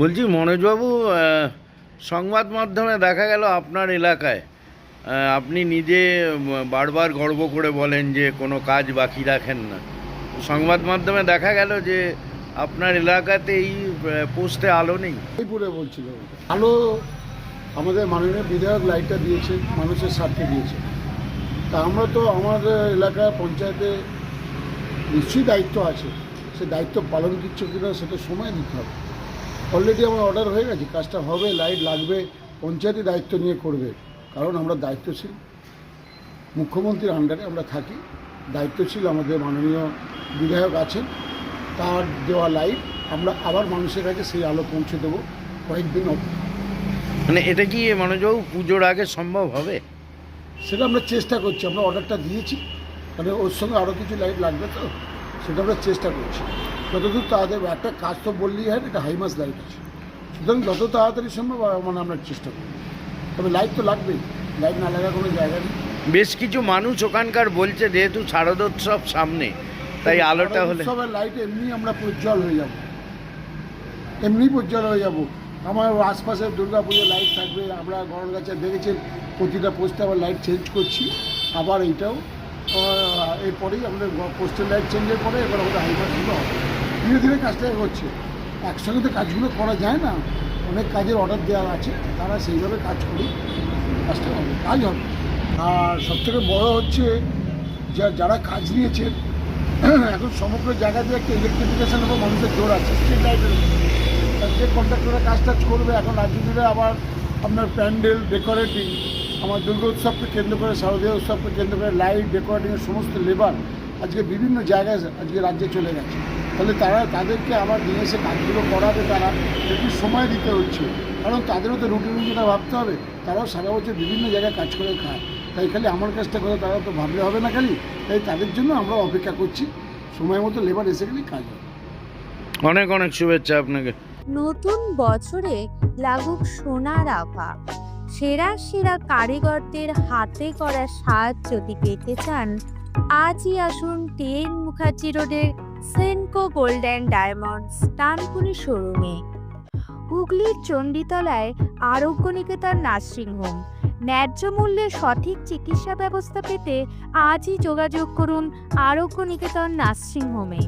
বলছি, মনোজবাবু সংবাদ মাধ্যমে দেখা গেল আপনার এলাকায়। আপনি নিজে বারবার গর্ব করে বলেন যে কোনো কাজ বাকি রাখেন না। সংবাদ মাধ্যমে দেখা গেল যে আপনার এলাকাতে এই পোস্টে আলো নেই। জয়পুরে বলছিল। আলো আমাদের মাননীয় বিধায়ক লাইটটা দিয়েছে, মানুষের স্বার্থে দিয়েছে। তা আমরা তো আমাদের এলাকা পঞ্চায়েতে নিশ্চয়ই দায়িত্ব আছে। সে দায়িত্ব পালন দিচ্ছে কিনা সেটা সময় দিতে হবে। অলরেডি আমার অর্ডার হয়ে গেছে। কাজটা হবে লাইট লাগবে পঞ্চায়েতে দায়িত্ব নিয়ে করবে। কারণ আমরা দায়িত্বশীল। মুখ্যমন্ত্রীর আন্ডারে আমরা থাকি। দায়িত্বশীল আমাদের মাননীয় বিধায়ক আছেন। তার দেওয়া লাইট আমরা আবার মানুষের কাছে সেই আলো পৌঁছে দেবো কয়েকদিন অপেক্ষা। মানে এটা কি মনোজবাবু পুজোর আগে সম্ভব হবে? সেটা আমরা চেষ্টা করছি। আমরা অর্ডারটা দিয়েছি। মানে ওর সঙ্গে আরও কিছু লাইট লাগবে তো? সেটা আমরা চেষ্টা করছি। যতদূর তাড়াতাড়ি একটা কাজ তো বললেই হয় এটা হাইমাস লাইট আছে। সুতরাং যত তাড়াতাড়ি সম্ভব মানে আমরা চেষ্টা করি তবে লাইট তো লাগবেই। লাইট না লাগার কোনো জায়গা নেই। বেশ কিছু মানুষ ওখানকার বলছে যেহেতু শারদোৎসব সামনে তাই আলোটা হলে সবার লাইট এমনি আমরা প্রজ্জ্বল হয়ে যাব। এমনি প্রজ্জ্বল হয়ে যাব। আমার আশপাশে দুর্গা পুজো লাইট থাকবে। আমরা গরম গাছে দেখেছেন প্রতিটা পোস্টে আবার লাইট চেঞ্জ করছি। আবার এইটাও। এরপরেই আমাদের পোস্টের লাইট চেঞ্জের পরে এবার আমাদের হাইপারগুলো হবে ধীরে ধীরে কাজটা হচ্ছে একসঙ্গে তো কাজগুলো করা যায় না। অনেক কাজের অর্ডার দেওয়া আছে। তারা সেইভাবে কাজ করি কাজটা হবে। কাজ হবে। আর সবথেকে বড় হচ্ছে, যা, যারা কাজ নিয়েছে এখন সমগ্র জায়গাতে একটা ইলেকট্রিফিকেশন উপর মানুষের জোর আছে। স্ট্রিট লাইটের যে কন্ট্রাক্টররা কাজ টাজ করবে, এখন জুড়ে আবার আপনার প্যান্ডেল ডেকোরেটিং আমার দুর্গা উৎসবকে কেন্দ্র করে শারদীয় উৎসবকে কেন্দ্র করে লাইট ডেকোরেটিংয়ের সমস্ত লেবার আজকে বিভিন্ন জায়গায় আজকে রাজ্যে চলে গেছে। তাহলে তারা তাদেরকে আবার নিয়ে এসে কাজগুলো করাবে তারা একটু সময় দিতে হচ্ছে। কারণ তাদেরও তো রুটিন রুটিনটা ভাবতে হবে তারাও সারা বছর বিভিন্ন জায়গায় কাজ করে খায়। তাই খালি আমার কাজটা করে তারা তো ভাবলে হবে না খালি তাই তাদের জন্য আমরা অপেক্ষা করছি। সময় মতো লেবার এসে গেলেই কাজ হবে। অনেক অনেক শুভেচ্ছা আপনাকে। নতুন বছরে লাগুক সোনার আভা। সেরা সেরা কারিগরদের হাতে করা সাজ যদি পেতে চান, আজই আসুন টেন মুখার্জি রোডের সেনকো গোল্ড অ্যান্ড ডায়মন্ডস টানপুরি শোরুমে। হুগলির চণ্ডীতলায় আরোগ্য নিকেতন নার্সিংহোম ন্যায্য মূল্যে সঠিক চিকিৎসা ব্যবস্থা পেতে আজই যোগাযোগ করুন আরোগ্য নিকেতন নার্সিংহোমে